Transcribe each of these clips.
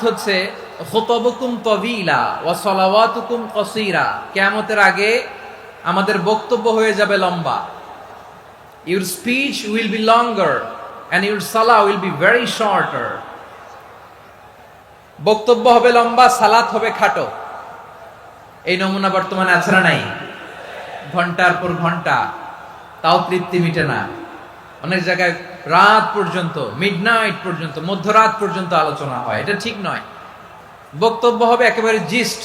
আলামত হচ্ছে খুতবুকুম তবিলা ওয়া সলাওয়াতুকুম কসিরা। কিয়ামতের আগে আমাদের বক্তব্য হয়ে যাবে লম্বা। Your speech will be longer and your সালা উইল বি ভেরি শর্টার বক্তব্য হবে লম্বা, সালাত হবে খাটো। এই নমুনা বর্তমানে আছে না নাই? ঘণ্টার পর ঘণ্টা। তাও তৃপ্তি মিটে না। অনেক জায়গায় রাত পর্যন্ত মিডনাইট পর্যন্ত, মধ্যরাত পর্যন্ত আলোচনা হয়। এটা ঠিক নয়। বক্তব্য হবে একেবারে gist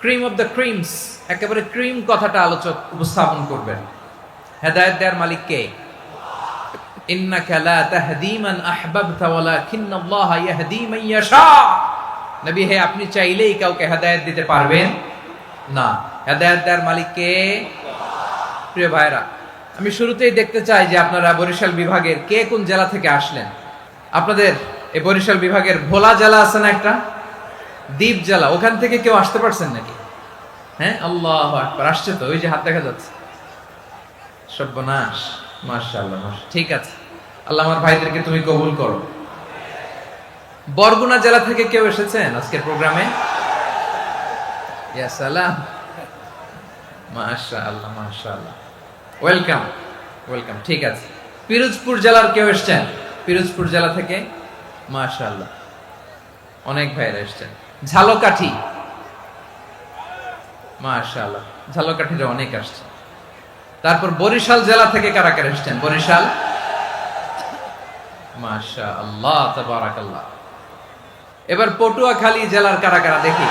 cream of the creams একেবারে ক্রিম কথাটা আলোচক উপস্থাপন করবেন। হেদায়ত দেয়ার মালিক কে? ইন্নাকা লা তাহদি মান আহবাবতা ওয়ালাকিন্না আল্লাহ ইয়াহদি মান ইয়াশা। নবী, হে, আপনি চাইলেই কাউকে হেদায়েত দিতে পারবেন না। হেদায়েত দেওয়ার মালিক কে? প্রিয় ভাইরা আমি শুরুতেই দেখতে চাই যে আপনারা বরিশাল বিভাগের কে কোন জেলা থেকে আসলেন। আপনাদের এই বরিশাল বিভাগের ভোলা জেলা আছে না একটা? দ্বীপ জেলা। ওখান থেকে কেউ আসতে পারছেন নাকি? হ্যাঁ? আল্লাহ আকবার। আসছে তো? ওই যে হাত দেখা যাচ্ছে। সর্বনাশ। মাশাআল্লাহ ঠিক আছে। আল্লাহ আমার ভাইদেরকে তুমি কবুল করো। বরগুনা জেলা থেকে কেউ এসেছেন আজকের প্রোগ্রামে? ইয়া সালাম। মাশাআল্লাহ মাশাআল্লাহ। ওয়েলকাম ওয়েলকাম ঠিক আছে। পিরোজপুর জেলার কেউ এসেছেন? পিরোজপুর জেলা থেকে? মাশাআল্লাহ। অনেক ভাইরা এসেছেন। ঝালকাঠি। মাশাআল্লাহ। ঝালকাঠির অনেক আসছে। তারপর বরিশাল জেলা থেকে কারা কারা এসেছেন? বরিশাল? মাশা আল্লাহ তাবারাকাল্লাহ। এবার পটুয়াখালী জেলার কারা কারা দেখি?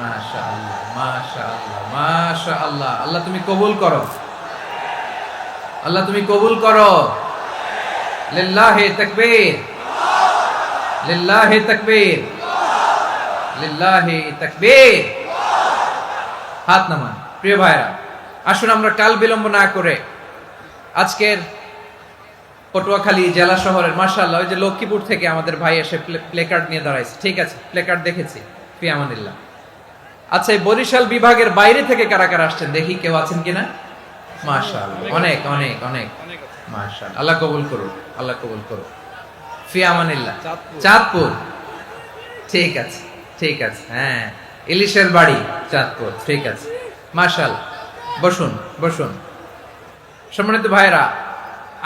মাশা আল্লাহ মাশা আল্লাহ আল্লাহ তুমি কবুল করো। আল্লাহ তুমি কবুল করো। লিল্লাহি তাকবীর। লিল্লাহি তাকবীর। লিল্লাহি তাকবীর। হাত নামান। প্রিয় ভাইরা আসুন আমরা কাল বিলম্ব না করে আজকের পটুয়াখালী জেলা শহরের মার্শাল্লাহ ওই যে লক্ষ্মীপুর থেকে আমাদের ভাই এসে প্লে, প্লেকার্ড নিয়ে দাঁড়াইছে। ঠিক আছে, প্লেকার্ড দেখেছি। ফিয়ামানিল্লাহ আচ্ছা এই বরিশাল বিভাগের বাইরে থেকে কারা কারা আসছেন? দেখি কেউ আছেন কিনা? মাশাআল্লাহ। অনেক অনেক অনেক মাশাল আল্লাহ কবুল করুন আল্লাহ কবুল করুন ফিয়ামানিল্লাহ চাঁদপুর। ঠিক আছে ঠিক আছে। হ্যাঁ ইলিশের বাড়ি চাঁদপুর। ঠিক আছে। মাশাল বসুন বসুন। সম্মানিত ভাইরা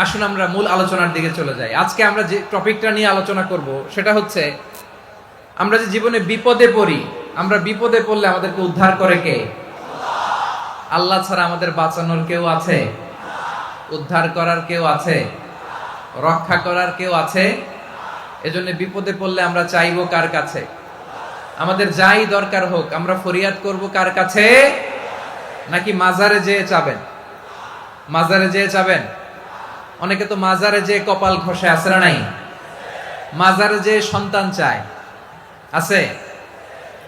আসুন আমরা মূল আলোচনার দিকে চলে যাই। আজকে আমরা যে টপিকটা নিয়ে আলোচনা করব সেটা হচ্ছে আমরা যে জীবনে বিপদে পড়ি আমরা বিপদে পড়লে আমাদেরকে উদ্ধার করে কে? আল্লাহ ছাড়া আমাদের বাঁচানোর কেউ আছে? উদ্ধার করার কেউ আছে? রক্ষা করার কেউ আছে? এজন্য বিপদে পড়লে আমরা চাইব কার কাছে? আমাদের যাই দরকার হোক, আমরা ফরিয়াদ করব কার কাছে? নাকি মাজারে যেয়ে চাবেন? মাজারে যেয়ে চাবেন? অনেকে তো মাজারে যে কপাল ঘষে না নাই? মাজারে যে সন্তান চায়। আছে?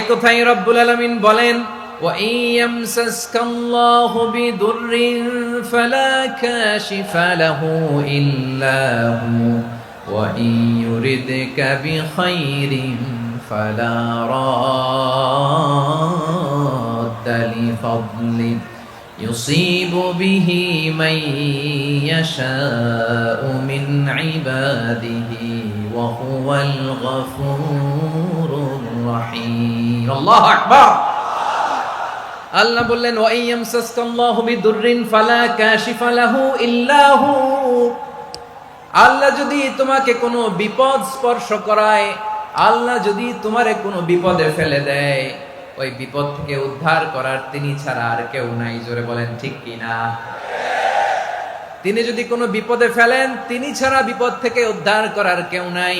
একথাই রব্বুল আলামিন বলেন وَإِن يَمْسَسْكَ اللَّهُ بِضُرٍّ فَلَا كَاشِفَ لَهُ إِلَّا هُوَ وَإِن يُرِدْكَ بِخَيْرٍ فَلَا رَادَّ لِفَضْلِهِ يصيب به من يشاء من عباده وهو الغفور الرحيم আলামিন আল্লাহ আকবার। আল্লাহ বললেন বিদুররিন ফালা কাশিফা লাহু ইল্লা হু। আল্লাহ যদি তোমাকে কোনো বিপদ স্পর্শ করায়, আল্লাহ যদি তোমারে কোনো বিপদে ফেলে দেয়, ওই বিপদ থেকে উদ্ধার করার তিনি ছাড়া আর কেউ নাই। জোরে বলেন, ঠিক কিনা তিনি যদি কোনো বিপদে ফেলেন, তিনি ছাড়া বিপদ থেকে উদ্ধার করার কেউ নাই।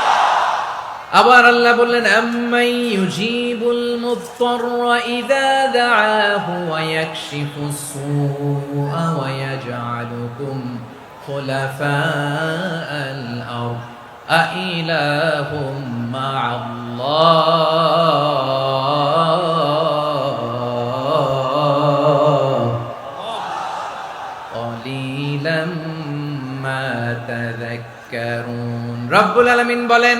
আবার আল্লাহ বললেন আম্মাই ইউজিবুল মুদতাররা ইযা দাআহু ওয়া ইয়াকশিফুস সুআ ওয়া ইয়াজআলুকুম খুলাফাআল আরদ। আইলাহুম মা'আল্লাহ। কলিলাম মা তাযাক্কারুন রব্বুল আলামিন বলেন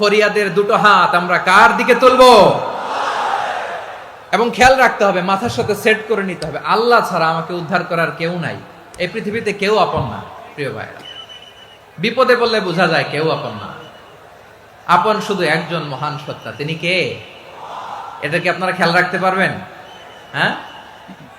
ফরিয়াদের দুটো হাত আমরা কার দিকে তুলবো? এবং খেয়াল রাখতে হবে, মাথার সাথে সেট করে নিতে হবে। আল্লাহ ছাড়া আমাকে উদ্ধার করার কেউ নাই। এই পৃথিবীতে কেউ আপন না, প্রিয় ভাইরা বিপদে বললে বোঝা যায় কেউ আপন না। আপন শুধু একজন মহান সত্তা, তিনি কে? এটা কি আপনারা খেয়াল রাখতে পারবেন? হ্যাঁ?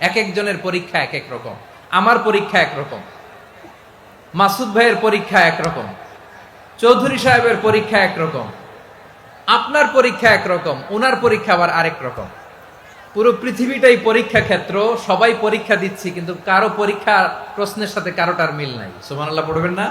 এক একজনের পরীক্ষা এক এক রকম। আমার পরীক্ষা একরকম মাসুদ ভাইয়ের পরীক্ষা একরকম চৌধুরী সাহেবের পরীক্ষা একরকম আপনার পরীক্ষা একরকম ওনার পরীক্ষা আবার আরেক রকম। পুরো পৃথিবীটাই পরীক্ষা ক্ষেত্র, সবাই পরীক্ষা দিচ্ছি, কিন্তু কারও পরীক্ষা প্রশ্নের সাথে কারোটার মিল নাই। সুমান আল্লাহ পড়বেন না?